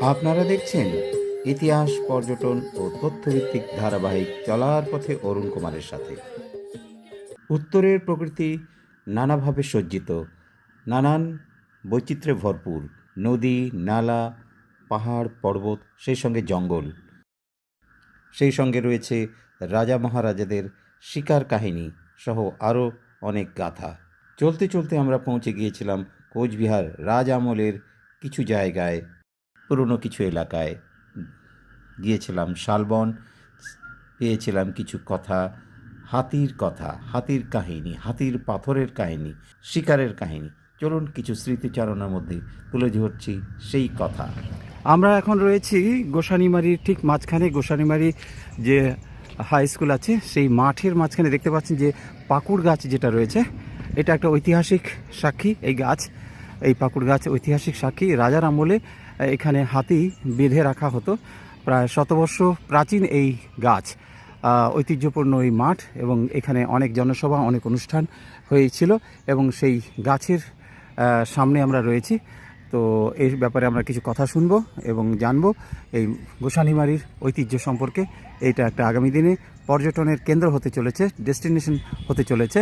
আপনারা দেখছেন ইতিহাস, পর্যটন ও তথ্যভিত্তিক ধারাবাহিক চলার পথে অরুণ কুমারের সাথে। উত্তরের প্রকৃতি নানাভাবে সজ্জিত, নানান বৈচিত্র্যে ভরপুর। নদী, নালা, পাহাড়, পর্বত, সেই সঙ্গে জঙ্গল। সেই সঙ্গে রয়েছে রাজা মহারাজাদের শিকার কাহিনী সহ আরও অনেক গাথা। চলতে চলতে আমরা পৌঁছে গিয়েছিলাম কোচবিহার রাজ আমলের কিছু জায়গায়। পুরনো কিছু এলাকায় গিয়েছিলাম, শালবন পেয়েছিলাম কিছু কথা, হাতির কথা, হাতির কাহিনী, হাতির পাথরের কাহিনী, শিকারের কাহিনী। চলুন কিছু স্মৃতিচারণার মধ্যে তুলে ধরছি সেই কথা। আমরা এখন রয়েছি গোসানিমারির ঠিক মাঝখানে, গোসানিমারি যে হাই স্কুল আছে, সেই মাঠের মাঝখানে দেখতে পাচ্ছেন যে পাকুড় গাছ যেটা রয়েছে, এটা একটা ঐতিহাসিক সাক্ষী। এই গাছ এই পাকুড় গাছ ঐতিহাসিক সাক্ষী। রাজার আমলে এখানে হাতি বেঁধে রাখা হতো। প্রায় শতবর্ষ প্রাচীন এই গাছ। ঐতিহ্যপূর্ণ এই মাঠ এবং এখানে অনেক জনসভা, অনেক অনুষ্ঠান হয়েছিল এবং সেই গাছের সামনে আমরা রয়েছি। তো এই ব্যাপারে আমরা কিছু কথা শুনব এবং জানব এই গোসানিমারির ঐতিহ্য সম্পর্কে। এইটা একটা আগামী দিনে পর্যটনের কেন্দ্র হতে চলেছে, ডেস্টিনেশন হতে চলেছে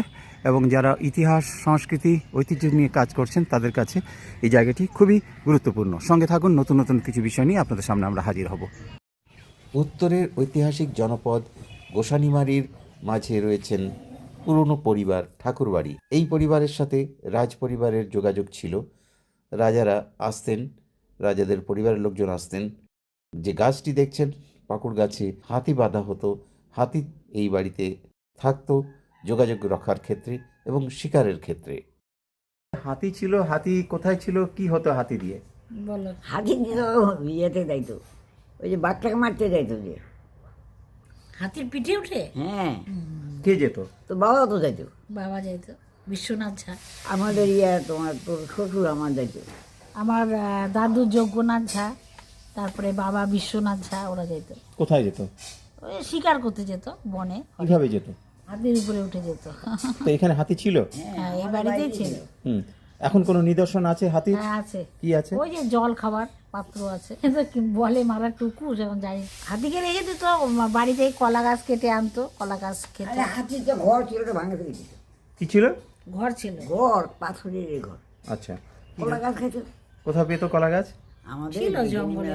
এবং যারা ইতিহাস, সংস্কৃতি, ঐতিহ্য নিয়ে কাজ করছেন তাদের কাছে এই জায়গাটি খুবই গুরুত্বপূর্ণ। সঙ্গে থাকুন, নতুন নতুন কিছু বিষয় নিয়ে আপনাদের সামনে আমরা হাজির হব। উত্তরের ঐতিহাসিক জনপদ গোসানিমারির মাঝে রয়েছেন পুরনো পরিবার, ঠাকুরবাড়ি। এই পরিবারের সাথে রাজ পরিবারের যোগাযোগ ছিল। রাজারা আসতেন রাজাদের পরিবারের লোকজন আসতেন। যে গাছটি দেখছেন পাকুড় গাছে হাতি বাঁধা হতো। হাতি এই বাড়িতে থাকতো যোগাযোগ রক্ষার ক্ষেত্রে এবং শিকারের ক্ষেত্রে। হাতি ছিল হাতি কোথায় ছিল কি হতো হাতি দিয়ে? বলো। হাতি দিত ইয়েতে যাইতো ওই যে বাচ্চাকে মারতে যাইতো যে। হাতির পিঠে উঠে? হ্যাঁ। কে যেত? তো বাবা তো যাইতো। বাবা যাইতো। বিশ্বনাথ ঝা। আমাদের ইয়ে তোমার তোর শ্বশুর আমার যাইতো আমার দাদু যজ্ঞনাথ ঝা তারপরে বাবা বিশ্বনাথ ঝা ওরা যেত। কোথায় যেত? ওই শিকার করতে যেত বনে। কীভাবে যেত? হাতির উপরে উঠে যেত। তো এখানে হাতি ছিল? হ্যাঁ এই বাড়িতেই ছিল। হুম। এখন কোনো নিদর্শন আছে হাতির? হ্যাঁ আছে। কি আছে? ওই যে জল খাবার পাত্র আছে। বলে মারা টুকু যখন যাই হাতিকে রেখে দিত বাড়িতে কলা গাছ কেটে আনতো কলা গাছ খেতে আরে হাতির তো ঘর ছিল ভাঙে ফেলে দিত। কি ছিল? ঘর ছিল। ঘর পাথরের ঘর। আচ্ছা। কলা গাছ খাইতো কোথাও পেতো কলা গাছ? আমাদের ছিল জঙ্গলে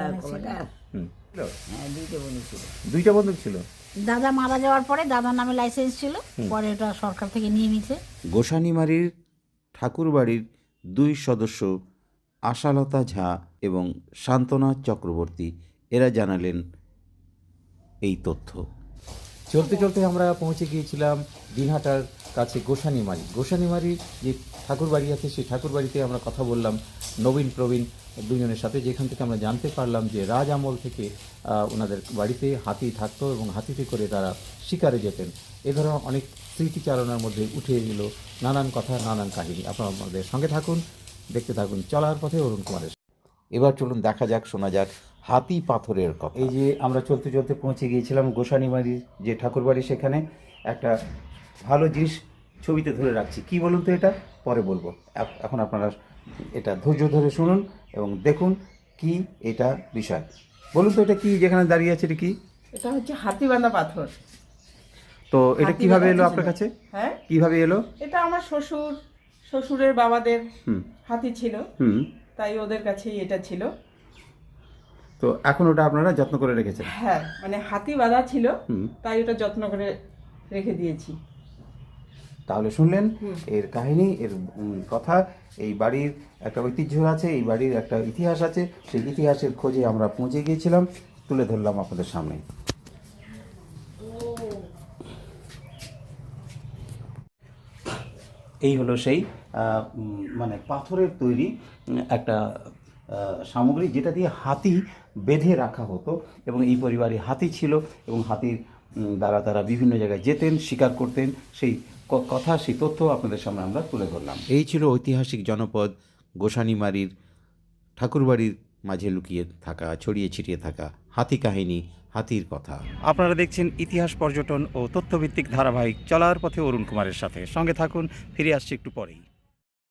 হ্যাঁ দুইটা বন্ধু ছিল। বন্দুক ছিল? দাদা মারা যাওয়ার পরে দাদার নামে লাইসেন্স ছিল। পরে ওটা সরকার থেকে নিয়ে নিছে গোসানিমারির ঠাকুরবাড়ির দুই সদস্য আশালতা ঝা এবং শান্তনা চক্রবর্তী এরা জানালেন এই তথ্য। চলতে চলতে আমরা পৌঁছে গিয়েছিলাম দিনহাটার কাছে গোসানিমারি গোসানিমারির যে ঠাকুরবাড়ি আছে সেই ঠাকুরবাড়িতে আমরা কথা বললাম নবীন প্রবীণ দুজনের সাথে যেখান থেকে আমরা জানতে পারলাম যে রাজ আমল থেকে ওনাদের বাড়িতে হাতি থাকতো এবং হাতিতে করে তারা শিকারে যেতেন। এ ধরনের অনেক স্মৃতিচারণার মধ্যে উঠে এলো নানান কথা নানান কাহিনী। আপনারা আমাদের সঙ্গে থাকুন দেখতে থাকুন চলার পথে অরুণ কুমারের এবার চলুন দেখা যাক শোনা যাক হাতি পাথরের কথা। এই যে আমরা চলতে চলতে পৌঁছে গিয়েছিলাম গোসানিমারির যে ঠাকুরবাড়ি সেখানে একটা ভালো জিনিস ছবিতে ধরে রাখছি। কি বলুন তো এটা? পরে বলব। এখন আপনারা এটা ধৈর্য ধরে শুনুন এবং দেখুন কি এটা বিষয়। বলুন তো এটা কি? যেখানে দাঁড়িয়ে আছে এটা কি? এটা হচ্ছে হাতিবান্ধা পাথর। তো এটা কীভাবে এলো আপনার কাছে? হ্যাঁ? কীভাবে এলো? এটা আমার শ্বশুর শ্বশুরের বাবাদের হাতি ছিল। তাই ওদের কাছেই এটা ছিল। তো এখন ওটা আপনারা যত্ন করে রেখেছেন? হ্যাঁ মানে হাতি বাঁধা ছিল। তাই ওটা যত্ন করে রেখে দিয়েছি। তাহলে শুনলেন এর কাহিনী এর কথা। এই বাড়ির একটা ঐতিহ্য আছে এই বাড়ির একটা ইতিহাস আছে। সেই ইতিহাসের খোঁজে আমরা পৌঁছে গিয়েছিলাম তুলে ধরলাম আপনাদের সামনে। এই হলো সেই মানে পাথরের তৈরি একটা সামগ্রী যেটা দিয়ে হাতি বেঁধে রাখা হতো। এবং এই পরিবারে হাতি ছিল এবং হাতির দ্বারা তারা বিভিন্ন জায়গায় যেতেন শিকার করতেন। সেই ক- কথা সেই তথ্য আপনাদের সামনে আমরা তুলে ধরলাম। এই ছিল ঐতিহাসিক জনপদ গোসানিমারির ঠাকুরবাড়ির মাঝে লুকিয়ে থাকা ছড়িয়ে ছিটিয়ে থাকা হাতি কাহিনী হাতির কথা। আপনারা দেখছেন ইতিহাস পর্যটন ও তথ্যভিত্তিক ধারাবাহিক। চলার পথে অরুণ কুমারের সাথে। সঙ্গে থাকুন ফিরে আসছি একটু পরেই।